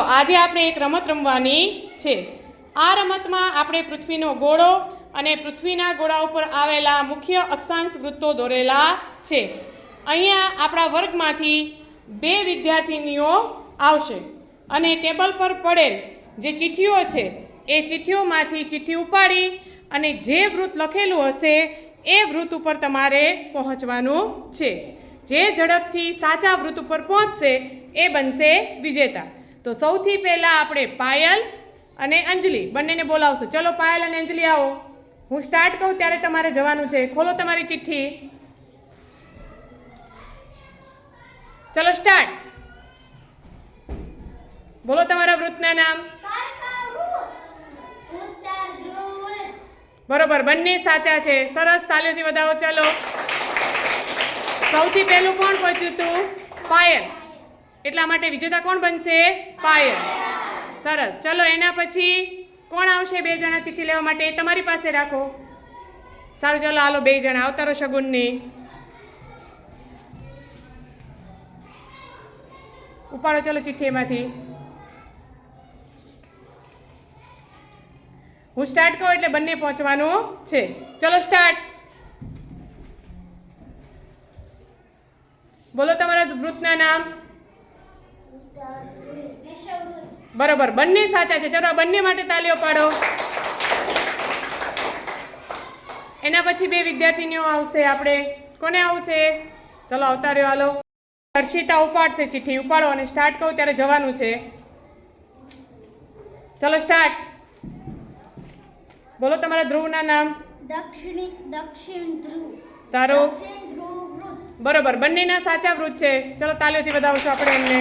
આજે આપણે એક રમત રમવાની છે. આ રમતમાં આપણે પૃથ્વીનો ગોળો અને પૃથ્વીના ગોળા ઉપર આવેલા મુખ્ય અક્ષાંશ વૃત્તો દોરેલા છે. અહીંયા આપણા વર્ગમાંથી બે વિદ્યાર્થીનીઓ આવશે અને ટેબલ પર પડેલ જે ચિઠ્ઠીઓ છે, એ ચિઠ્ઠીઓમાંથી ચિઠ્ઠી ઉપાડી અને જે વૃત્ત લખેલું હશે, એ વૃત્ત ઉપર તમારે પહોંચવાનું છે. જે ઝડપથી સાચા વૃત્ત ઉપર પહોંચશે, એ બનશે વિજેતા. તો સૌથી પહેલાં આપણે પાયલ અને અંજલિ બંનેને બોલાવશું. ચલો પાયલ અને અંજલિ આવો. હું સ્ટાર્ટ કહું ત્યારે તમારે જવાનું છે. ખોલો તમારી ચિઠ્ઠી. ચલો સ્ટાર્ટ બોલો તમારા વૃત્તના નામ. બરોબર, બંને સાચા છે. સરસ, તાલીઓથી વધાવો. ચલો. સૌથી પહેલું કોણ પહોંચ્યું હતું પાયલ. એટલા માટે વિજેતા કોણ બનશે? પાયલ. સરસ. ચલો, એના પછી કોણ આવશે બે જણા ચિઠ્ઠી લેવા માટે? એ તમારી પાસે રાખો. સારું, ચલો હાલો બે જણા. આવતા રહો શગુનની. ઉપાડો, ચલો, ચિઠ્ઠી એમાંથી. હું સ્ટાર્ટ કહું એટલે બંને પહોંચવાનું છે. ચલો સ્ટાર્ટ બોલો તમારા વૃત્તના નામ. બરોબર બંને સાચા છે. ચલો બંને માટે તાલીઓ પાડો. એના પછી બે વિદ્યાર્થીનીઓ આવશે આપણે. કોને આવું છે ચલો આવતા રહ્યો હાલો. હર્ષિતા ઉપાડશે ચિઠ્ઠી. ઉપાડો અને સ્ટાર્ટ કહું ત્યારે જવાનું છે. ચલો સ્ટાર્ટ બોલો તમારા ધ્રુવના નામ. દક્ષિણી દક્ષિણ ધ્રુવ. તારો. બરોબર બંનેના સાચા વૃત છે. ચલો તાલીઓથી વધાવશું આપણે એમને.